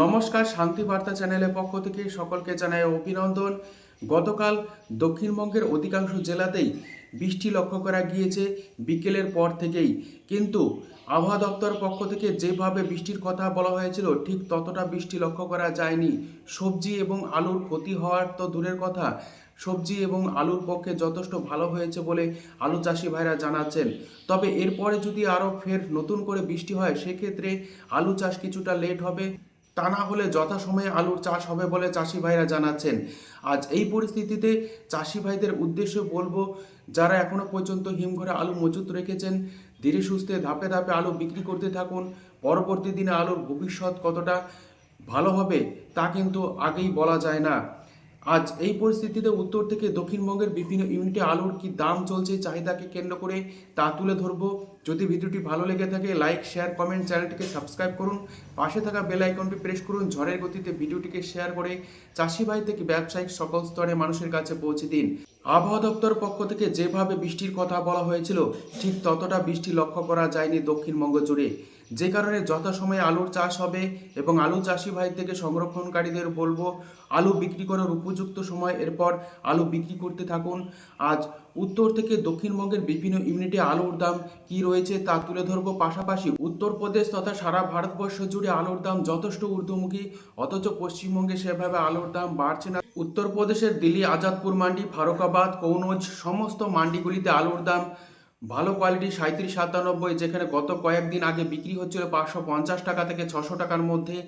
নমস্কার, শান্তি বার্তা চ্যানেলের পক্ষ থেকে সকলকে জানাই অভিনন্দন। গতকাল দক্ষিণবঙ্গের অধিকাংশ জেলাতেই বৃষ্টি লক্ষ্য করা গিয়েছে। বিকেলের পর থেকেই। কিন্তু আবহাওয়া দপ্তর পক্ষ থেকে যেভাবে বৃষ্টির কথা বলা হয়েছিল, ঠিক ততটা বৃষ্টি লক্ষ্য করা যায়নি। সবজি এবং আলুর ক্ষতি হওয়ার তো দূরের কথা। সবজি এবং আলুর পক্ষে যথেষ্ট ভালো হয়েছে বলে আলু চাষি ভাইরা জানাচ্ছেন। তবে এরপরে যদি আরও ফের নতুন করে বৃষ্টি হয়, সেক্ষেত্রে আলু চাষ কিছুটা লেট হবে। তা না হলে যথাসময়ে আলুর চাষ হবে বলে চাষি ভাইরা জানাচ্ছেন। আজ এই পরিস্থিতিতে চাষি ভাইদের উদ্দেশ্যে বলব, যারা এখনও পর্যন্ত হিমঘরে আলু মজুত রেখেছেন, ধীরে সুস্থে ধাপে ধাপে আলু বিক্রি করতে থাকুন। পরবর্তী দিনে আলুর ভবিষ্যৎ কতটা ভালো হবে তা কিন্তু আগেই বলা যায় না। আজ এই পরিস্থিতিতে উত্তর থেকে দক্ষিণবঙ্গের বিভিন্ন ইউনিটে আলুর কি দাম চলছে, চাহিদাকে কেন্দ্র করে তা তুলে ধরবো। যদি ভিডিওটি ভালো লেগে থাকে লাইক শেয়ার কমেন্ট চ্যানেলটিকে সাবস্ক্রাইব করুন। পাশে থাকা বেল আইকনটি প্রেস করুন, ঝড়ের গতিতে ভিডিওটিকে শেয়ার করে চাষি ভাই থেকে ব্যবসায়িক সকল স্তরে মানুষের কাছে পৌঁছে দিন। আবহাওয়া দপ্তর পক্ষ থেকে যেভাবে বৃষ্টির কথা বলা হয়েছিল, ঠিক ততটা বৃষ্টি লক্ষ্য করা যায়নি দক্ষিণবঙ্গ জুড়ে। যে কারণে যথাসময়ে আলুর চাষ হবে এবং আলু চাষি ভাই থেকে সংরক্ষণকারীদের বলব, আলু বিক্রি করার উপযুক্ত সময়, এরপর আলু বিক্রি করতে থাকুন। আজ উত্তর থেকে দক্ষিণবঙ্গের বিভিন্ন ইউনিটে আলুর দাম কি রয়েছে তা তুলে ধরবো পাশাপাশি উত্তরপ্রদেশ তথা সারা ভারতবর্ষ জুড়ে আলুর দাম যথেষ্ট ঊর্ধ্বমুখী, অথচ পশ্চিমবঙ্গে সেভাবে আলুর দাম বাড়ছে না। উত্তরপ্রদেশের দিল্লি, আজাদপুর, মান্ডি ফারুকাবাদ কৌনজ, সমস্ত মান্ডিগুলিতে আলুর দাম ভালো কোয়ালিটি সাঁত্রিশ সাতানব্বই, যেখানে গত কয়েকদিন আগে বিক্রি হচ্ছিল পাঁচশো পঞ্চাশ টাকা থেকে ছশো টাকার মধ্যে,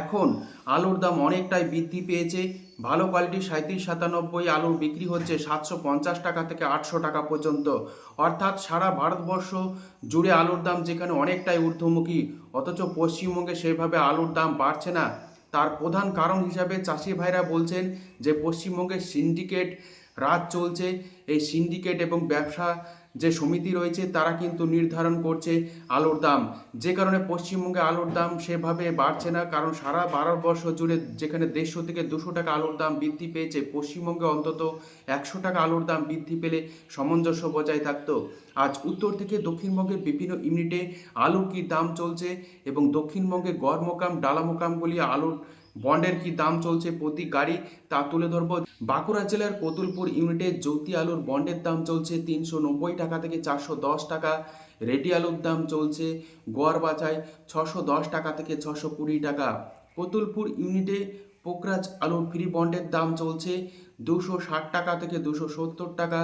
এখন আলুর দাম অনেকটাই বৃদ্ধি পেয়েছে। ভালো কোয়ালিটি সাঁত্রিশ সাতানব্বই আলুর বিক্রি হচ্ছে সাতশো পঞ্চাশ টাকা থেকে আটশো টাকা পর্যন্ত। অর্থাৎ সারা ভারতবর্ষ জুড়ে আলুর দাম যেখানে অনেকটাই ঊর্ধ্বমুখী, অথচ পশ্চিমবঙ্গে সেভাবে আলুর দাম বাড়ছে না। তার প্রধান কারণ হিসাবে চাষি ভাইরা বলছেন যে পশ্চিমবঙ্গের সিন্ডিকেট রাজ চলছে। এই সিন্ডিকেট এবং ব্যবসা যে সমিতি রয়েছে, তারা কিন্তু নির্ধারণ করছে আলুর দাম। যে কারণে পশ্চিমবঙ্গে আলুর দাম সেভাবে বাড়ছে না, কারণ সারা ভারতবর্ষ জুড়ে যেখানে দেড়শো থেকে দুশো টাকা আলুর দাম বৃদ্ধি পেয়েছে, পশ্চিমবঙ্গে অন্তত একশো টাকা আলুর দাম বৃদ্ধি পেলে সামঞ্জস্য বজায় থাকতো। আজ উত্তর থেকে দক্ষিণবঙ্গের বিভিন্ন ইউনিটে আলুর কি দাম চলছে এবং দক্ষিণবঙ্গে গড় মোকাম ডালা মোকামগুলি আলুর বন্ডের কি দাম চলছে প্রতি গাড়ি? তা তুলে ধরবো। বাঁকুড়া জেলার কতুলপুর ইউনিটে জ্যোতি আলুর বন্ডের দাম চলছে তিনশো নব্বই টাকা থেকে চারশো দশ টাকা। রেডি আলুর দাম চলছে গোয়ার বাচায় ছশো দশ টাকা থেকে ছশো কুড়ি টাকা। কতুলপুর ইউনিটে পোকরাজ আলুর ফ্রি বন্ডের দাম চলছে দুশো ষাট টাকা থেকে দুশো সত্তর টাকা।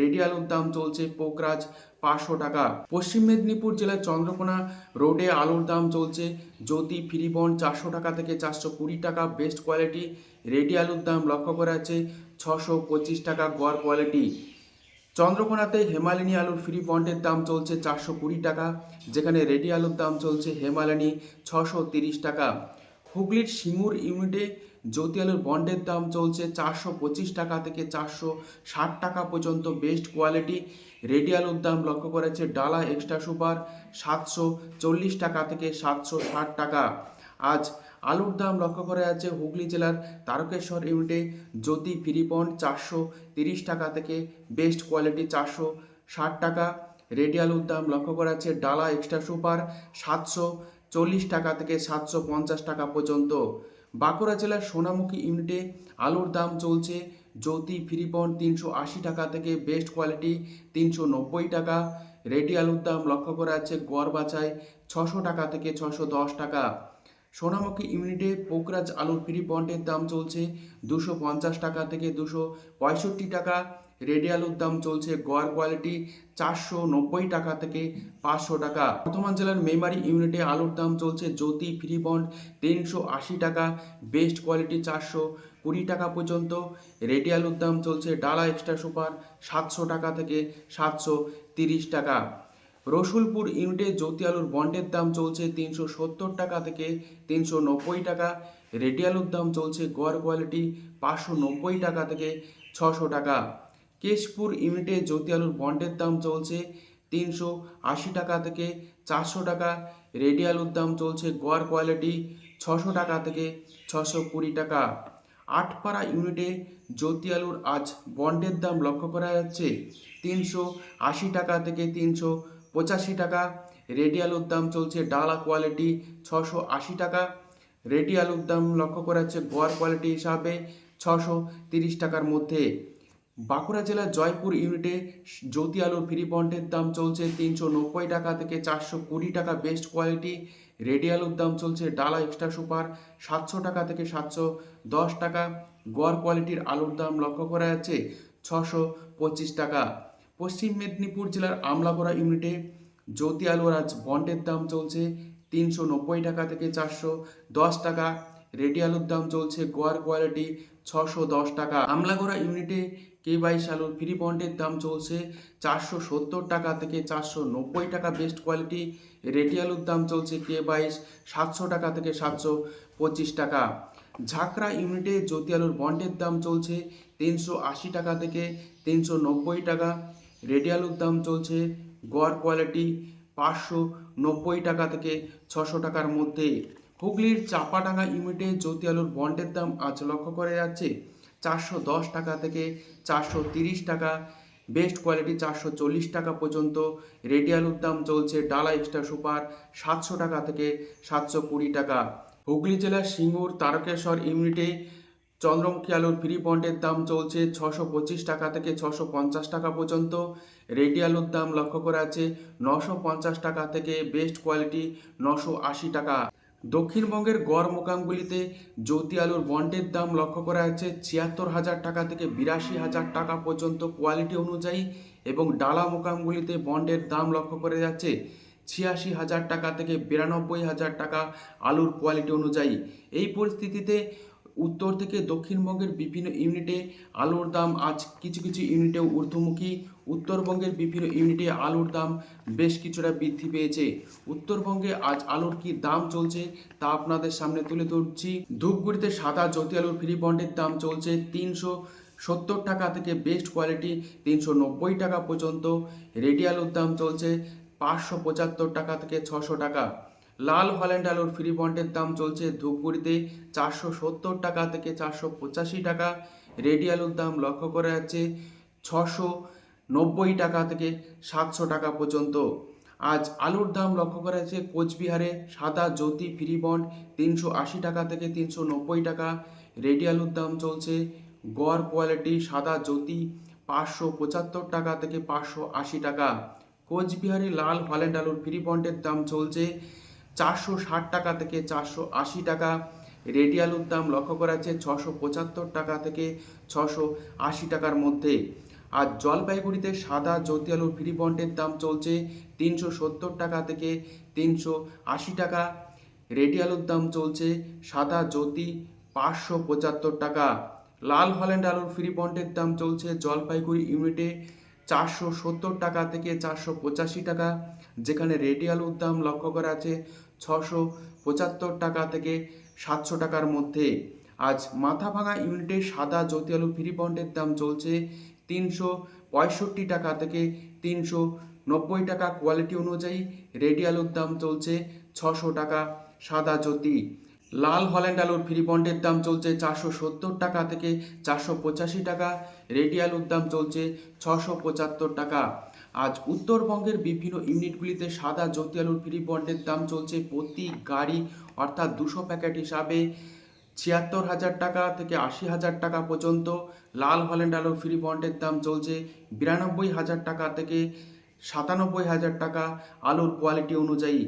রেডি আলুর দাম চলছে পোকরাজ পাঁচশো টাকা। পশ্চিম মেদিনীপুর জেলার চন্দ্রকোনা রোডে আলুর দাম চলছে জ্যোতি ফ্রি বন্ড চারশো টাকা থেকে চারশো কুড়ি টাকা বেস্ট কোয়ালিটি রেডি আলুর দাম লক্ষ্য করা যাচ্ছে ছশো পঁচিশ টাকা গড় কোয়ালিটি চন্দ্রকোনাতে হেমালিনী আলুর ফ্রি বন্ডের দাম চলছে চারশো কুড়ি টাকা, যেখানে রেডি আলুর দাম চলছে হেমালিনী ছশো তিরিশ টাকা। হুগলির সিঙ্গুর ইউনিটে জ্যোতি আলুর বন্ডের দাম চলছে চারশো পঁচিশ টাকা থেকে চারশো ষাট টাকা পর্যন্ত বেস্ট কোয়ালিটি। রেডি আলুর দাম লক্ষ্য করেছে ডালা এক্সট্রা সুপার সাতশো চল্লিশ টাকা থেকে সাতশো ষাট টাকা। আজ আলুর দাম লক্ষ্য করা যাচ্ছে হুগলি জেলার তারকেশ্বর ইউনিটে জ্যোতি ফ্রি বন্ড চারশো তিরিশ টাকা থেকে বেস্ট কোয়ালিটি চারশো ষাট টাকা। রেডি আলুর দাম লক্ষ্য করা যাচ্ছে ডালা এক্সট্রা সুপার সাতশো চল্লিশ টাকা থেকে সাতশো পঞ্চাশ টাকা পর্যন্ত। বাঁকুড়া জেলার সোনামুখী ইউনিটে আলুর দাম চলছে। জ্যোতি ফ্রিবন তিনশো আশি টাকা থেকে বেস্ট কোয়ালিটি তিনশো নব্বই টাকা। রেডি আলুর দাম লক্ষ্য করা যাচ্ছে গড় বাছায় ছশো টাকা থেকে ছশো দশ টাকা। সোনামুখী ইউনিটে পোকরাজ আলুর ফ্রি বন্ডের দাম চলছে দুশো পঞ্চাশ টাকা থেকে দুশো পঁয়ষট্টি টাকা। রেডি আলুর দাম চলছে গড় কোয়ালিটি চারশো নব্বই টাকা থেকে পাঁচশো টাকা। বর্ধমান জেলার মেমারি ইউনিটে আলুর দাম চলছে জ্যোতি ফ্রি বন্ড তিনশো আশি টাকা, বেস্ট কোয়ালিটি চারশো কুড়ি টাকা পর্যন্ত। রেডি আলুর দাম চলছে ডালা এক্সট্রা সুপার সাতশো টাকা থেকে সাতশো তিরিশ টাকা। রসুলপুর ইউনিটে জ্যোতি আলুর বন্ডের দাম চলছে তিনশো সত্তর টাকা থেকে তিনশো নব্বই টাকা। রেডি আলুর দাম চলছে গড় কোয়ালিটি পাঁচশো নব্বই টাকা থেকে ছশো টাকা। কেশপুর ইউনিটে জ্যোতি আলুর বন্ডের দাম চলছে তিনশো আশি টাকা থেকে চারশো টাকা। রেডি আলুর দাম চলছে গোয়ার কোয়ালিটি ছশো টাকা থেকে ছশো কুড়ি টাকা। আটপাড়া ইউনিটে জ্যোতি আলুর আজ বন্ডের দাম লক্ষ্য করা যাচ্ছে তিনশো আশি টাকা থেকে তিনশো পঁচাশি টাকা। রেডি আলুর দাম চলছে ডালা কোয়ালিটি ছশো আশি টাকা। রেডি আলুর দাম লক্ষ্য করা যাচ্ছে গোয়ার কোয়ালিটি হিসাবে ছশো তিরিশ টাকার মধ্যে। বাঁকুড়া জেলার জয়পুর ইউনিটে জ্যোতি আলুর ফ্রি বন্ডের দাম চলছে তিনশো নব্বই টাকা থেকে চারশো কুড়ি টাকা। বেস্ট কোয়ালিটি রেডি আলুর দাম চলছে ডালা এক্সট্রা সুপার সাতশো টাকা থেকে সাতশো দশ টাকা। গড় কোয়ালিটির আলুর দাম লক্ষ্য করা যাচ্ছে ছশো পঁচিশ টাকা। পশ্চিম মেদিনীপুর জেলার আমলাগড়া ইউনিটে জ্যোতি আলুর আজ বন্ডের দাম চলছে তিনশো নব্বই টাকা থেকে চারশো দশ টাকা। রেডি আলুর দাম চলছে গোয়ার কোয়ালিটি ছশো দশ টাকা। আমলাগড়া ইউনিটে কে বাইশ আলুর ফ্রি বন্ডের দাম চলছে চারশো সত্তর টাকা থেকে চারশো নব্বই টাকা বেস্ট কোয়ালিটি। রেডি আলুর দাম চলছে কে বাইশ সাতশো টাকা থেকে সাতশো পঁচিশ টাকা। ঝাঁকড়া ইউনিটে জ্যোতি আলুর বন্ডের দাম চলছে তিনশো আশি টাকা থেকে তিনশো নব্বই টাকা। রেডি আলুর দাম চলছে গড় কোয়ালিটি পাঁচশো নব্বই টাকা থেকে ছশো টাকার মধ্যে। হুগলির চাপাডাঙ্গা ইউনিটে জ্যোতি আলুর বন্ডের দাম আজ লক্ষ্য করে যাচ্ছে চারশো দশ টাকা থেকে চারশো তিরিশ টাকা বেস্ট কোয়ালিটি চারশো চল্লিশ টাকা পর্যন্ত। রেডি আলুর দাম চলছে ডালা এক্সট্রা সুপার সাতশো টাকা থেকে সাতশো কুড়ি টাকা। হুগলি জেলার সিঙ্গুর তারকেশ্বর ইউনিটে চন্দ্রমুখী আলুর ফ্রি বন্ডের দাম চলছে ছশো পঁচিশ টাকা থেকে ছশো পঞ্চাশ টাকা পর্যন্ত। রেডি আলুর দাম লক্ষ্য করা আছে নশো পঞ্চাশ টাকা থেকে বেস্ট কোয়ালিটি নশো আশি টাকা। দক্ষিণবঙ্গের গড় মোকামগুলিতে জ্যোতি আলুর বন্ডের দাম লক্ষ্য করা যাচ্ছে ছিয়াত্তর হাজার টাকা থেকে বিরাশি হাজার টাকা পর্যন্ত কোয়ালিটি অনুযায়ী এবং ডালা মোকামগুলিতে বন্ডের দাম লক্ষ্য করা যাচ্ছে ছিয়াশি হাজার টাকা থেকে বিরানব্বই হাজার টাকা আলুর কোয়ালিটি অনুযায়ী। এই পরিস্থিতিতে উত্তর থেকে দক্ষিণবঙ্গের বিভিন্ন ইউনিটে আলুর দাম আজ কিছু কিছু ইউনিটে ঊর্ধ্বমুখী। উত্তরবঙ্গের বিভিন্ন ইউনিটে আলুর দাম বেশ কিছুটা বৃদ্ধি পেয়েছে। উত্তরবঙ্গে আজ আলুর কি দাম চলছে তা আপনাদের সামনে তুলে ধরছি। ধূপগুড়িতে সাদা জ্যোতি আলুর ফ্রি বন্ডের দাম চলছে তিনশো সত্তর টাকা থেকে বেস্ট কোয়ালিটি তিনশো নব্বই টাকা পর্যন্ত। রেডি আলুর দাম চলছে পাঁচশো পঁচাত্তর টাকা থেকে ছশো টাকা। লাল হল্যান্ড আলুর ফ্রি বন্ডের দাম চলছে ধূপগুড়িতে চারশো সত্তর টাকা থেকে চারশো পঁচাশি টাকা। রেডি আলুর দাম লক্ষ্য করা যাচ্ছে ছশো নব্বই টাকা থেকে সাতশো টাকা পর্যন্ত। আজ আলুর দাম লক্ষ্য করা যাচ্ছে কোচবিহারে সাদা জ্যোতি ফ্রি বন্ড তিনশো আশি টাকা থেকে তিনশো নব্বই টাকা। রেডি আলুর দাম চলছে গড় কোয়ালিটি সাদা জ্যোতি পাঁচশো পঁচাত্তর টাকা থেকে পাঁচশো আশি টাকা। কোচবিহারে লাল হল্যান্ড আলুর ফ্রি বন্ডের দাম চলছে চারশো ষাট টাকা থেকে চারশো আশি টাকা। রেডি আলুর দাম লক্ষ্য করা যাচ্ছে ছশো পঁচাত্তর টাকা থেকে ছশো আশি টাকার মধ্যে। আর জলপাইগুড়িতে সাদা জ্যোতি আলুর ফ্রি বন্ডের দাম চলছে তিনশো সত্তর টাকা থেকে তিনশো আশি টাকা। রেডি আলুর দাম চলছে সাদা জ্যোতি পাঁচশো পঁচাত্তর টাকা। লাল হল্যান্ড আলুর ফ্রি বন্ডের দাম চলছে জলপাইগুড়ি ইউনিটে চারশো সত্তর টাকা থেকে চারশো পঁচাশি টাকা। যেখানে রেডি আলুর দাম লক্ষ্য করা আছে ছশো পঁচাত্তর টাকা থেকে সাতশো টাকার মধ্যে। আজ মাথা ভাঙা ইউনিটে সাদা জ্যোতি আলু ফ্রি বন্ডের দাম চলছে তিনশো পঁয়ষট্টি টাকা থেকে তিনশো নব্বই টাকা। কোয়ালিটি অনুযায়ী রেডি আলুর দাম চলছে ছশো টাকা সাদা জ্যোতি। লাল হল্যান্ড আলুর ফ্রি বন্ডের দাম চলছে চারশো সত্তর টাকা থেকে চারশো পঁচাশি টাকা। রেডি আলুর দাম চলছে ছশো পঁচাত্তর টাকা। আজ উত্তরবঙ্গের বিভিন্ন ইউনিটগুলিতে সাদা জ্যোতি আলুর ফ্রি বন্ডের দাম চলছে প্রতি গাড়ি, অর্থাৎ দুশো প্যাকেট হিসাবে ছিয়াত্তর হাজার টাকা থেকে আশি হাজার টাকা পর্যন্ত। লাল হল্যান্ড আলুর ফ্রি বন্ডের দাম চলছে বিরানব্বই হাজার টাকা থেকে সাতানব্বই হাজার টাকা। আলুর কোয়ালিটি অনুযায়ী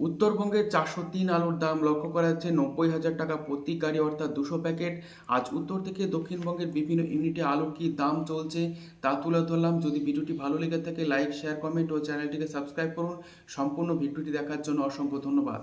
উত্তরবঙ্গের চারশো তিন আলুর দাম লক্ষ্য করা যাচ্ছে। নব্বই হাজার টাকা প্রতি গাড়ি, অর্থাৎ দুশো প্যাকেট। আজ উত্তর থেকে দক্ষিণবঙ্গের বিভিন্ন ইউনিটে আলুর কী দাম চলছে তা তুলে ধরলাম। যদি ভিডিওটি ভালো লেগে থাকে, লাইক, শেয়ার, কমেন্ট ও চ্যানেলটিকে সাবস্ক্রাইব করুন। সম্পূর্ণ ভিডিওটি দেখার জন্য অসংখ্য ধন্যবাদ।